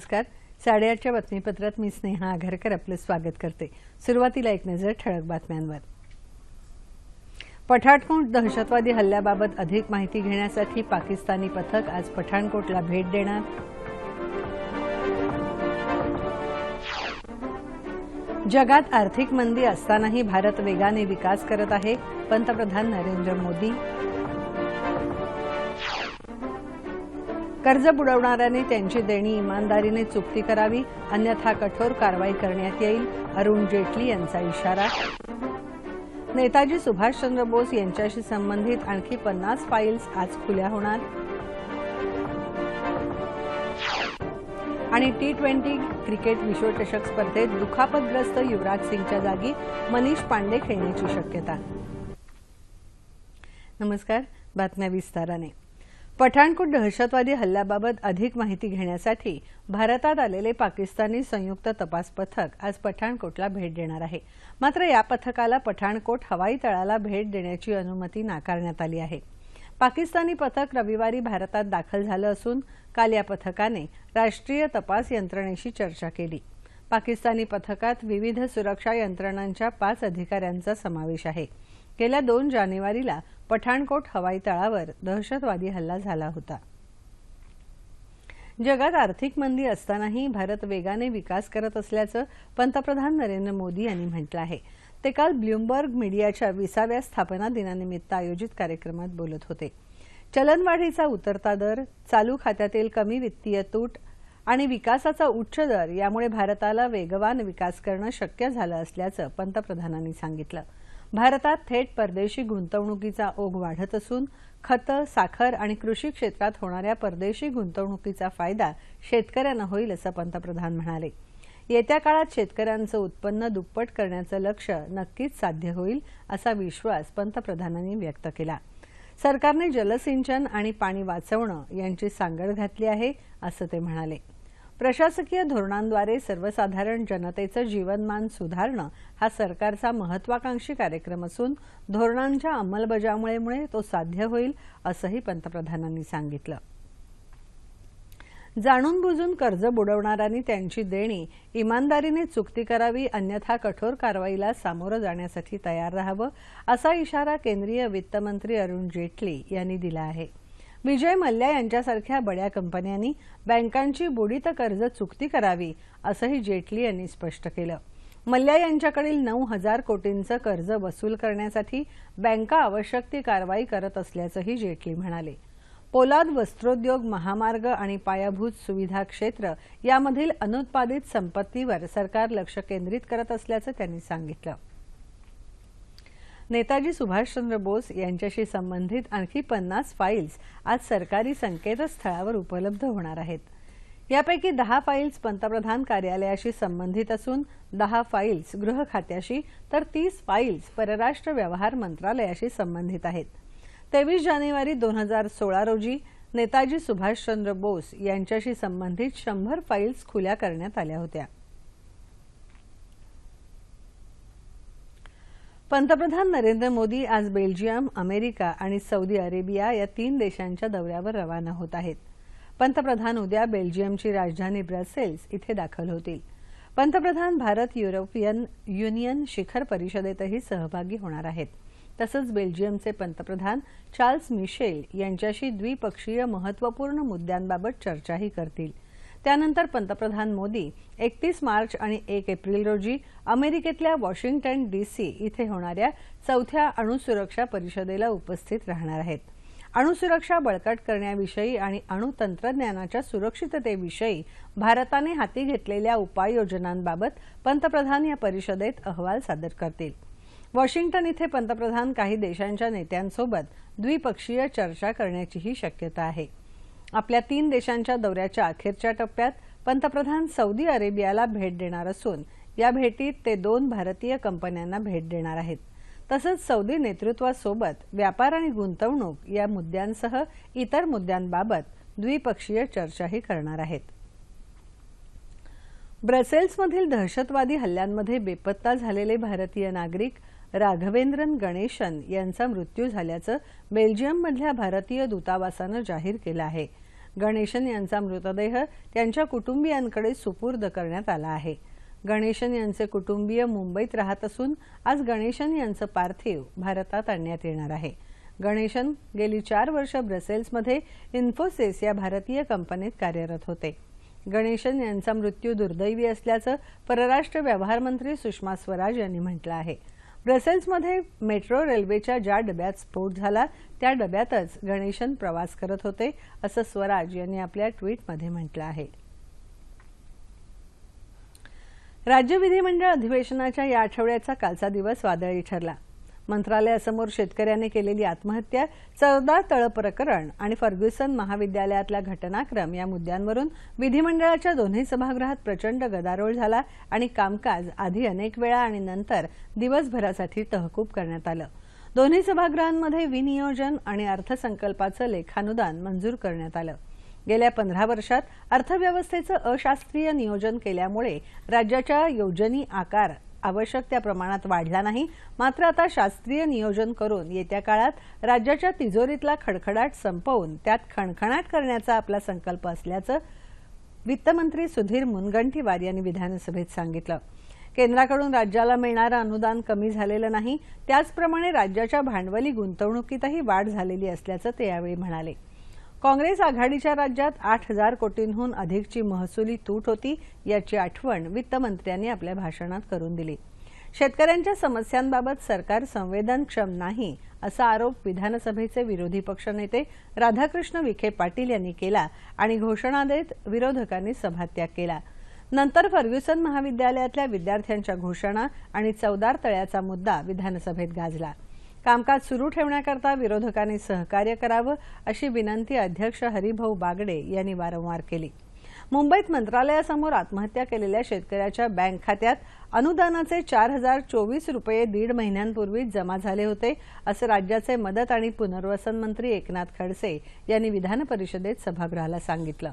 नमस्कार. साडेआठच्या बातमीपत्रात मी स्नेहा आघारकर आपलं स्वागत करते. सुरुवातीला एक नजर ठळक बातम्यांवर. पठाणकोट दहशतवादी हल्ल्याबाबत अधिक माहिती घेण्यासाठी पाकिस्तानी पथक आज पठाणकोटला भेट देणार. जगात आर्थिक मंदी असतानाही भारत वेगाने विकास करत आहे पंतप्रधान नरेंद्र मोदी. कर्ज बुडवणाऱ्यांनी त्यांची देणी इमानदारीने चुकती करावी अन्यथा कठोर कारवाई करण्यात येईल अरुण जेटली यांचा इशारा. नेताजी सुभाषचंद्र बोस यांच्याशी संबंधित आणखी पन्नास फाईल्स आज खुल्या होणार. आणि टी ट्वेंटी क्रिकेट विश्वचषक स्पर्धेत दुखापतग्रस्त युवराज सिंगच्या जागी मनीष पांडे खेळण्याची शक्यता. नमस्कार बातम्या विस्ताराने. पठाणकोट दहशतवादी हल्ल्याबाबत अधिक माहिती घेण्यासाठी भारतात आलेले पाकिस्तानी संयुक्त तपास पथक आज पठाणकोटला भेट देणार आहे. मात्र या पथकाला पठाणकोट हवाई तळाला भेट देण्याची अनुमती नाकारण्यात आली आहे. पाकिस्तानी पथक रविवारी भारतात दाखल झालं असून काल या पथकाने राष्ट्रीय तपास यंत्रणेशी चर्चा केली. पाकिस्तानी पथकात विविध सुरक्षा यंत्रणांच्या पाच अधिकाऱ्यांचा समावेश आहे. गेल्या दोन जानेवारीला पठाणकोट हवाई तळावर दहशतवादी हल्ला झाला होता. जगात आर्थिक मंदी असतानाही भारत वेगाने विकास करत असल्याचं पंतप्रधान नरेंद्र मोदी यांनी म्हटलं आहे. ते काल ब्लूमबर्ग मीडियाच्या विसाव्या स्थापना दिनानिमित्त आयोजित कार्यक्रमात बोलत होते. चलनवाढीचा उतरता दर चालू खात्यातील कमी वित्तीय तूट आणि विकासाचा उच्च दर यामुळे भारताला वेगवान विकास करणं शक्य झालं असल्याचं पंतप्रधानांनी सांगितलं. भारतात थेट परदेशी गुंतवणुकीचा ओघ वाढत असून खतं साखर आणि कृषी क्षेत्रात होणाऱ्या परदेशी गुंतवणुकीचा फायदा शेतकऱ्यांना होईल असं पंतप्रधान म्हणाले. येत्या काळात शेतकऱ्यांचं उत्पन्न दुप्पट करण्याचं लक्ष्य नक्कीच साध्य होईल असा विश्वास पंतप्रधानांनी व्यक्त केला. सरकारने जलसिंचन आणि पाणी वाचवणं यांची सांगड घातली आहे असं ते म्हणाले. प्रशासकीय धोरणांद्वारे सर्वसाधारण जनतेचं जीवनमान सुधारणं हा सरकारचा महत्वाकांक्षी कार्यक्रम असून धोरणांच्या अंमलबजावणीमुळे तो साध्य होईल असंही पंतप्रधानांनी सांगितलं. जाणून बुजून कर्ज बुडवणाऱ्यांनी त्यांची देणी इमानदारीने चुकती करावी अन्यथा कठोर कारवाईला सामोरं जाण्यासाठी तयार राहावं असा इशारा केंद्रीय वित्तमंत्री अरुण जेटली यांनी दिला आहे. विजय मल्ल्या यांच्यासारख्या बड्या कंपन्यांनी बँकांची बुडीत कर्ज चुकती करावी असंही जेटली यांनी स्पष्ट केलं. मल्ल्या यांच्याकडील नऊ हजार कोटींचं कर्ज वसूल करण्यासाठी बँका आवश्यक ती कारवाई करत असल्याचंही जेटली म्हणाले. पोलाद वस्त्रोद्योग महामार्ग आणि पायाभूत सुविधा क्षेत्र यामधील अनुत्पादित संपत्तीवर सरकार लक्ष केंद्रित करत असल्याचं त्यांनी सांगितलं. नेताजी सुभाषचंद्र बोस यांच्याशी संबंधित आणखी पन्नास फाईल्स आज सरकारी संकेतस्थळावर उपलब्ध होणार आहेत. यापैकी दहा फाईल्स पंतप्रधान कार्यालयाशी संबंधित असून दहा फाईल्स गृह खात्याशी तर तीस फाईल्स परराष्ट्र व्यवहार मंत्रालयाशी संबंधित आहेत. तेवीस जानेवारी दोन हजार सोळा रोजी नेताजी सुभाषचंद्र बोस यांच्याशी संबंधित शंभर फाईल्स खुल्या करण्यात आल्या होत्या. पंतप्रधान नरेंद्र मोदी आज बेल्जियम अमेरिका आणि सौदी अरेबिया या तीन देशांच्या दौऱ्यावर रवाना होत आहेत. पंतप्रधान उद्या बेल्जियमची राजधानी ब्रसेल्स इथे दाखल होतील. पंतप्रधान भारत युरोपियन युनियन शिखर परिषदेतही सहभागी होणार आहेत. तसंच बेल्जियमचे पंतप्रधान चार्ल्स मिशेल यांच्याशी द्विपक्षीय महत्त्वपूर्ण मुद्द्यांबाबत चर्चाही करतील. त्यानंतर पंतप्रधान मोदी एकतीस मार्च आणि एक एप्रिल रोजी अमेरिकेतल्या वॉशिंग्टन डीसी इथे होणाऱ्या चौथ्या अणुसुरक्षा परिषदेला उपस्थित राहणार आहेत. अणुसुरक्षा बळकट करण्याविषयी आणि अणुतंत्रज्ञानाच्या सुरक्षिततेविषयी भारताने हाती घेतलेल्या उपाययोजनांबाबत पंतप्रधान या परिषदेत अहवाल सादर करतील. वॉशिंग्टन इथे पंतप्रधान काही देशांच्या नेत्यांसोबत द्विपक्षीय चर्चा करण्याचीही शक्यता आहे. आपल्या तीन देशांच्या दौऱ्याच्या अखेरच्या टप्प्यात पंतप्रधान सौदी अरेबियाला भेट देणार असून या भेटीत ते दोन भारतीय कंपन्यांना भेट देणार आहेत. तसंच सौदी नेतृत्वासोबत व्यापार आणि गुंतवणूक या मुद्द्यांसह इतर मुद्द्यांबाबत द्विपक्षीय चर्चाही करणार आहेत. ब्रसेल्समधील दहशतवादी हल्ल्यांमध्ये बेपत्ता झालेले भारतीय नागरिक राघवेंद्रन गणेशन यांचा मृत्यू झाल्याचं बेल्जियममधल्या भारतीय दूतावासानं जाहीर केलं आहे. गणेशन यांचा मृतदेह त्यांच्या कुटुंबियांकडे सुपूर्द करण्यात आला आहे. गणेशन यांचे कुटुंबीय मुंबईत राहत असून आज गणेशन यांचं पार्थिव भारतात आणण्यात येणार आहे. गणेशन गेली चार वर्ष ब्रसेल्समध्ये इन्फोसिस या भारतीय कंपनीत कार्यरत होते. गणेशन यांचा मृत्यू दुर्दैवी असल्याचं परराष्ट्र व्यवहार मंत्री सुषमा स्वराज यांनी म्हटलं आहे. ब्रसेल्समध्ये मेट्रो रेल्वेच्या ज्या डब्यात स्फोट झाला त्या डब्यातच गणेशन प्रवास करत होते असं स्वराज यांनी आपल्या ट्विटमध्ये म्हटलं आहे. राज्य विधिमंडळ अधिवेशनाच्या या आठवड्याचा कालचा दिवस वादळी ठरला. मंत्रालयासमोर शेतकऱ्याने केलेली आत्महत्या चौदा तळ प्रकरण आणि फर्ग्युसन महाविद्यालयातला घटनाक्रम या मुद्द्यांवरून विधिमंडळाच्या दोन्ही सभागृहात प्रचंड गदारोळ झाला आणि कामकाज आधी अनेक वेळा आणि नंतर दिवसभरासाठी तहकूब करण्यात आलं. दोन्ही सभागृहांमध्ये विनियोजन आणि अर्थसंकल्पाचं लेखानुदान मंजूर करण्यात आलं. गेल्या पंधरा वर्षात अर्थव्यवस्थेचं अशास्त्रीय नियोजन केल्यामुळे राज्याच्या योजनी आकार आवश्यक त्या प्रमाणात वाढला नाही. मात्र आता शास्त्रीय नियोजन करून येत्या काळात राज्याच्या तिजोरीतला खडखडाट संपवून त्यात खणखणाट करण्याचा आपला संकल्प असल्याचं वित्तमंत्री सुधीर मुनगंटीवार यांनी विधानसभेत सांगितलं. केंद्राकडून राज्याला मिळणारं अनुदान कमी झालेलं नाही. त्याचप्रमाणे राज्याच्या भांडवली गुंतवणुकीतही वाढ झालेली असल्याचं ते यावेळी म्हणाले. काँग्रेस आघाडीच्या राज्यात आठ हजार कोटींहून अधिकची महसुली तूट होती याची आठवण वित्तमंत्र्यांनी आपल्या भाषणात करून दिली. शेतकऱ्यांच्या समस्यांबाबत सरकार संवेदनक्षम नाही असा आरोप विधानसभेचे विरोधी पक्षनेते राधाकृष्ण विखे पाटील यांनी केला आणि घोषणा देत विरोधकांनी सभात्याग केला. नंतर फर्ग्युसन महाविद्यालयातल्या विद्यार्थ्यांच्या घोषणा आणि चौदार तळ्याचा मुद्दा विधानसभेत गाजला. कामकाज सुरू ठेवण्याकरता विरोधकांनी सहकार्य करावं अशी विनंती अध्यक्ष हरिभाऊ बागडे यांनी वारंवार केली. मुंबईत मंत्रालयासमोर आत्महत्या केलेल्या शेतकऱ्याच्या बँक खात्यात अनुदानाचे चार हजार चोवीस रुपये दीड महिन्यांपूर्वीच जमा झाले होते असं राज्याचे मदत आणि पुनर्वसन मंत्री एकनाथ खडसे यांनी विधान परिषदेत सभागृहाला सांगितलं.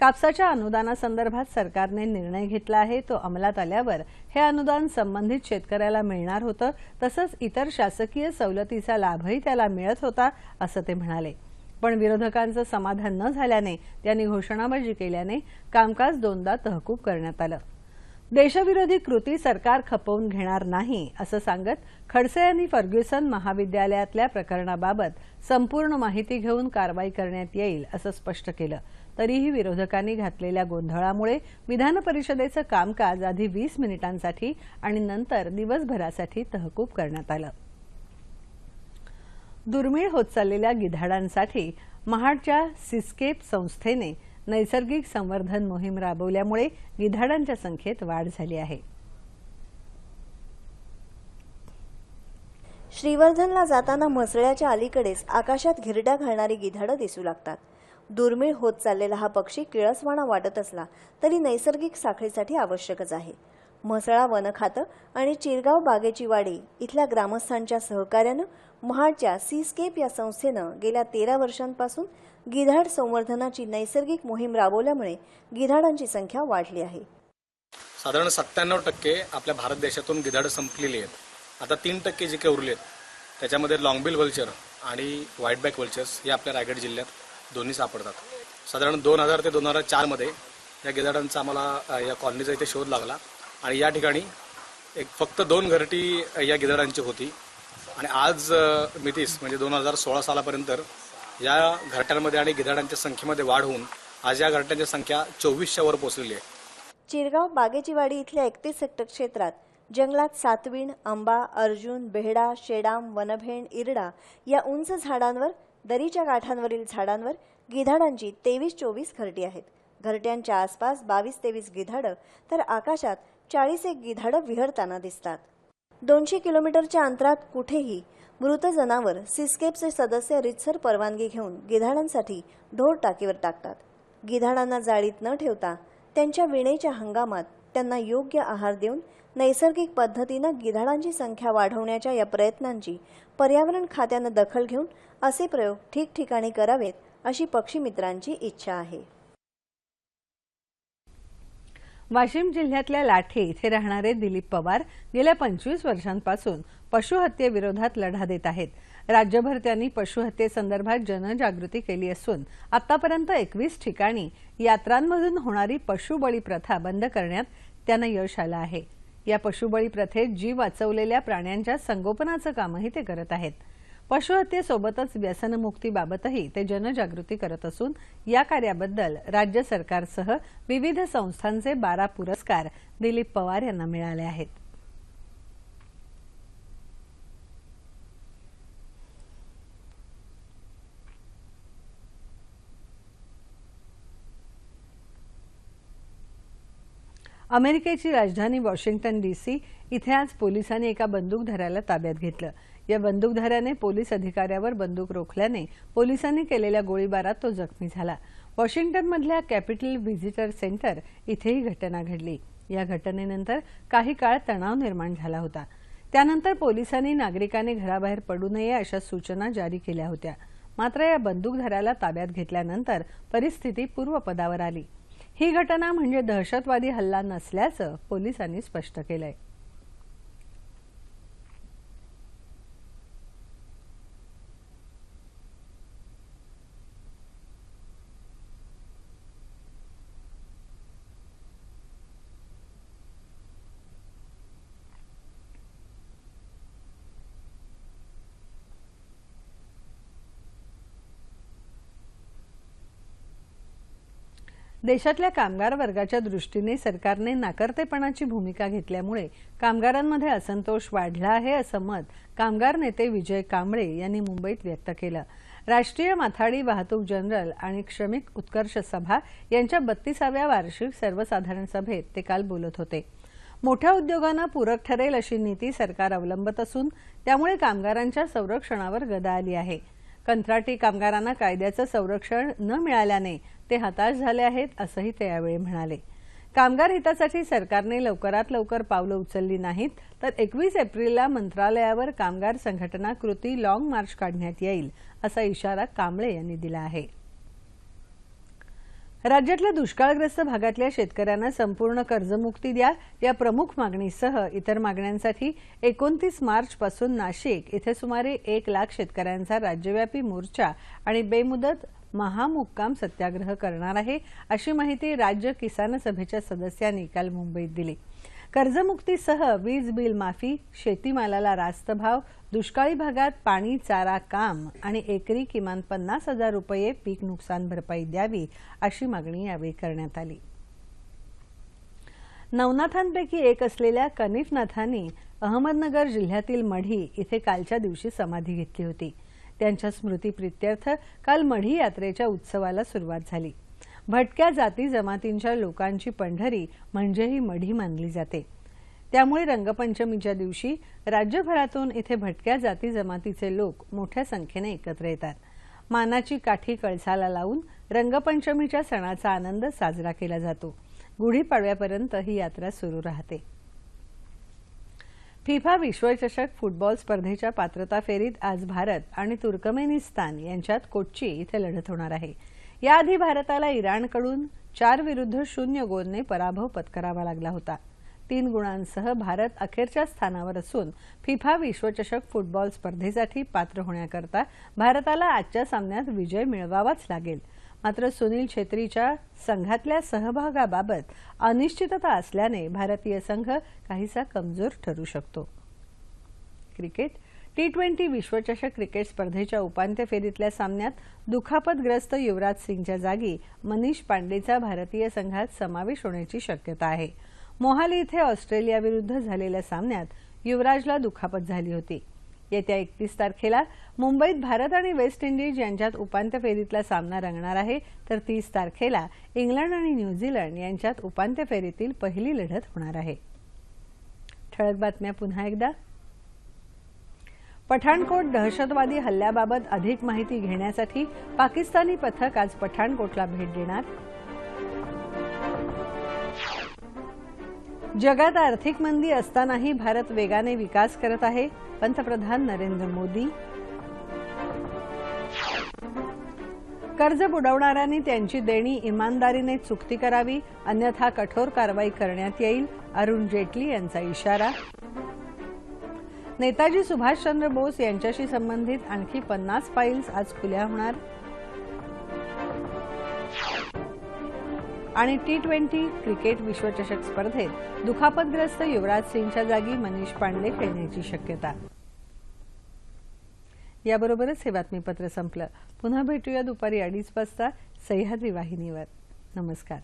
कापसाच्या अनुदानासंदर्भात सरकारने निर्णय घेतला आहे. तो अंमलात आल्यावर हे अनुदान संबंधित शेतकऱ्याला मिळणार होतं. तसंच इतर शासकीय सवलतीचा लाभही त्याला मिळत होता असं ते म्हणाले. पण विरोधकांचं समाधान न झाल्याने त्यांनी घोषणाबाजी केल्याने कामकाज दोनदा तहकूब करण्यात आलं. देशविरोधी कृती सरकार खपवून घेणार नाही असं सांगत खडसे यांनी फर्ग्युसन महाविद्यालयातल्या प्रकरणाबाबत संपूर्ण माहिती घेऊन कारवाई करण्यात येईल असं स्पष्ट केलं. तरीही विरोधकांनी घातलेल्या गोंधळामुळे विधान परिषदेचं कामकाज आधी वीस मिनिटांसाठी आणि नंतर दिवसभरासाठी तहकूब करण्यात आलं. दुर्मिळ होत चाललेल्या गिधाडांसाठी महाडच्या सिस्केप संस्थेने नैसर्गिक संवर्धन मोहीम राबवल्यामुळे गिधाडांच्या संख्येत वाढ झाली आहे. श्रीवर्धनला जाताना म्हसळ्याच्या अलीकडेच आकाशात घिरट्या घालणारी गिधाडं दिसू लागतात. दुर्मिळ होत चाललेला हा पक्षी किळसवाणा वाटत असला तरी नैसर्गिक साखळीसाठी आवश्यकच आहे. म्हसळा वन खातं आणि चिरगाव बागेची वाडी इथल्या ग्रामस्थांच्या सहकार्यानं महाडच्या सीस्केप या संस्थेनं गेल्या तेरा वर्षांपासून गिधाड संवर्धनाची नैसर्गिक मोहीम राबवल्यामुळे गिधाडांची संख्या वाढली आहे. साधारण सत्त्याण्णव टक्के आपल्या भारत देशातून गिधाडं संपलेली आहेत. आता तीन टक्के जे काही उरले आहेत त्याच्यामध्ये लॉंगबिल वल्चर आणि व्हाईट बॅक वल्चर्स हे आपल्या रायगड जिल्ह्यात दोन्ही सापडतात. साधारण दोन हजार ते दोन हजार चारमध्ये या गिधाडांचा आम्हाला या कॉलनीचा इथे शोध लागला. आणि या ठिकाणी एक फक्त दोन घरटी या गिधाडांची होती. आणि आज मितीस म्हणजे दोन हजार सोळा सालापर्यंत या घरट्यांमध्ये आणि गिधाडांच्या संख्येमध्ये वाढ होऊन आज या घरट्यांची संख्या चोवीसच्या वर पोहोचलेली आहे. चिरगाव बागेची वाडी इथल्या एकतीस हेक्टर क्षेत्रात जंगलात सातवीण आंबा अर्जुन बेहडा शेडाम वनभेण इरडा या उंच झाडांवर दरीच्या काठांवरील झाडांवर गिधाडांची तेवीस चोवीस घरटी आहेत. घरट्यांच्या आसपास बावीस तेवीस गिधाडं तर आकाशात चाळीस एक गिधाडं विहरताना दिसतात. दोनशे किलोमीटरच्या अंतरात कुठेही मृत जनावर सिस्केपचे सदस्य रितसर परवानगी घेऊन गिधाडांसाठी ढोर टाकीवर टाकतात. गिधाडांना जाळीत न ठेवता त्यांच्या विणेच्या हंगामात त्यांना योग्य आहार देऊन नैसर्गिक पद्धतीनं गिधाडांची संख्या वाढवण्याच्या या प्रयत्नांची पर्यावरण खात्यानं दखल घेऊन असे प्रयोग ठिकठिकाणी करावेत अशी पक्षीमित्रांची इच्छा आहे. वाशिम जिल्ह्यातल्या लाठे इथे राहणारे दिलीप पवार गेल्या पंचवीस वर्षांपासून पशुहत्येविरोधात लढा देत आहेत. राज्यभर त्यांनी पशुहत्येसंदर्भात जनजागृती केली असून आतापर्यंत एकवीस ठिकाणी यात्रांमधून होणारी पशुबळी प्रथा बंद करण्यात त्यांना यश आलं आहे. या पशुबळी प्रथेत जीव वाचवलेल्या प्राण्यांच्या संगोपनाचं कामही ते करत आहेत. पशुहत्येसोबतच व्यसनमुक्तीबाबतही ते जनजागृती करत असून या कार्याबद्दल राज्य सरकारसह विविध संस्थांचे बारा पुरस्कार दिलीप पवार यांना मिळाले आहेत. अमेरिकेची राजधानी वॉशिंग्टन डीसी इथे आज पोलिसांनी एका बंदूकधाऱ्याला ताब्यात घेतलं. या बंदूकधाऱ्याने पोलीस अधिकाऱ्यावर बंदूक रोखल्याने पोलिसांनी केलेल्या गोळीबारात तो जखमी झाला. वॉशिंग्टनमधल्या कॅपिटल व्हिजिटर सेंटर इथे ही घटना घडली. या घटनेनंतर काही काळ तणाव निर्माण झाला होता. त्यानंतर पोलिसांनी नागरिकांनी घराबाहेर पडू नये अशा सूचना जारी केल्या होत्या. मात्र या बंदूकधाऱ्याला ताब्यात घेतल्यानंतर परिस्थिती पूर्वपदावर आली. ही घटना म्हणजे दहशतवादी हल्ला नसल्याचं पोलिसांनी स्पष्ट केलंय. देशातल्या कामगार वर्गाच्या दृष्टीने सरकारने नाकर्तेपणाची भूमिका घेतल्यामुळे कामगारांमध्ये असंतोष वाढला आहे असं मत कामगार नेते विजय कांबळे यांनी मुंबईत व्यक्त केलं. राष्ट्रीय माथाडी वाहतूक जनरल आणि श्रमिक उत्कर्ष सभा यांच्या बत्तीसाव्या वार्षिक सर्वसाधारण सभेत ते काल बोलत होते. मोठ्या उद्योगांना पूरक ठरेल अशी नीती सरकार अवलंबत असून त्यामुळे कामगारांच्या संरक्षणावर गदा आली आहे. कंत्राटी कामगारांना कायद्याचं संरक्षण न मिळाल्याने ते हताश झाले आहेत असंही ते यावेळी म्हणाले. कामगार हितासाठी सरकारने लवकरात लवकर पावलं उचलली नाहीत तर एकवीस एप्रिलला मंत्रालयावर कामगार संघटना कृती लाँग मार्च काढण्यात येईल असा इशारा कांबळे यांनी दिला आहे. राज्यातल्या दुष्काळग्रस्त भागातल्या शेतकऱ्यांना संपूर्ण कर्जमुक्ती द्या या प्रमुख मागणीसह इतर मागण्यांसाठी एकोणतीस मार्च पासून नाशिक इथे सुमारे एक लाख शेतकऱ्यांचा राज्यव्यापी मोर्चा आणि बेमुदत महामुक्काम सत्याग्रह करणार आहे अशी माहिती राज्य किसान सभेच्या सदस्यांनी काल मुंबईत दिली. कर्जमुक्तीसह वीज बिल माफी शेतीमालाला रास्त भाव दुष्काळी भागात पाणी चारा काम आणि एकरी किमान पन्नास हजार रुपये पीक नुकसान भरपाई द्यावी अशी मागणी यावेळी करण्यात आली. नवनाथांपैकी एक असलेल्या कनिफनाथांनी अहमदनगर जिल्ह्यातील मढी इथे कालच्या दिवशी समाधी घेतली होती. त्यांच्या स्मृतीप्रित्यर्थ काल मढी यात्रेच्या उत्सवाला सुरुवात झाली. भटक्या जाती जमातींच्या लोकांची पंढरी म्हणजे ही मढी मानली जाते. त्यामुळे रंगपंचमीच्या दिवशी राज्यभरातून इथे भटक्या जाती जमातीचे लोक मोठ्या संख्येने एकत्र येतात. मानाची काठी कळसाला लावून रंगपंचमीच्या सणाचा आनंद साजरा केला जातो. गुढीपाडव्यापर्यंत ही यात्रा सुरू राहते. फिफा विश्वचषक फुटबॉल स्पर्धेच्या पात्रता फेरीत आज भारत आणि तुर्कमेनिस्तान यांच्यात कोच्ची इथे लढत होणार आहे. याआधी भारताला इराणकडून चार विरुद्ध शून्य गोलने पराभव पत्करावा लागला होता. तीन गुणांसह भारत अखेरच्या स्थानावर असून फिफा विश्वचषक फुटबॉल स्पर्धेसाठी पात्र होण्याकरता भारताला आजच्या सामन्यात विजय मिळवावाच लागेल. मात्र सुनील छेत्रीच्या संघातल्या सहभागाबाबत अनिश्चितता असल्याने भारतीय संघ काहीसा कमजोर ठरू शकतो. क्रिकेट टी ट्वेंटी विश्वचषक क्रिकेट स्पर्धेच्या उपांत्य फेरीतल्या सामन्यात दुखापतग्रस्त युवराज सिंगच्या जागी मनीष पांडेचा भारतीय संघात समावेश होण्याची शक्यता आहे. मोहाली इथे ऑस्ट्रेलियाविरुद्ध झालेल्या सामन्यात युवराजला दुखापत झाली होती. येत्या एकतीस तारखेला मुंबईत भारत आणि वेस्ट इंडिज यांच्यात उपांत्य फेरीतला सामना रंगणार आहे तर तीस तारखेला इंग्लंड आणि न्यूझीलंड यांच्यात उपांत्य फेरीतील पहिली लढत होणार आहे. ठळक बातम्या पुन्हा एकदा. पठाणकोट दहशतवादी हल्ल्याबाबत अधिक माहिती घेण्यासाठी पाकिस्तानी पथक आज पठाणकोटला भेट देणार. जगात आर्थिक मंदी असतानाही भारत वेगाने विकास करत आहे पंतप्रधान नरेंद्र मोदी. कर्ज बुडवणाऱ्यांनी त्यांची देणी इमानदारीने चुकती करावी अन्यथा कठोर कारवाई करण्यात येईल अरुण जेटली यांचा इशारा. नेताजी सुभाषचंद्र बोस यांच्याशी संबंधित आणखी पन्नास फाईल्स आज खुल्या होणार. आणि टी ट्वेंटी क्रिकेट विश्वचषक स्पर्धेत दुखापतग्रस्त युवराज सिंगच्या जागी मनीष पांडे खेळण्याची शक्यता. याबरोबरच हे बातमीपत्र संपलं. पुन्हा भेटूया दुपारी अडीच वाजता सह्याद्री वाहिनीवर. नमस्कार.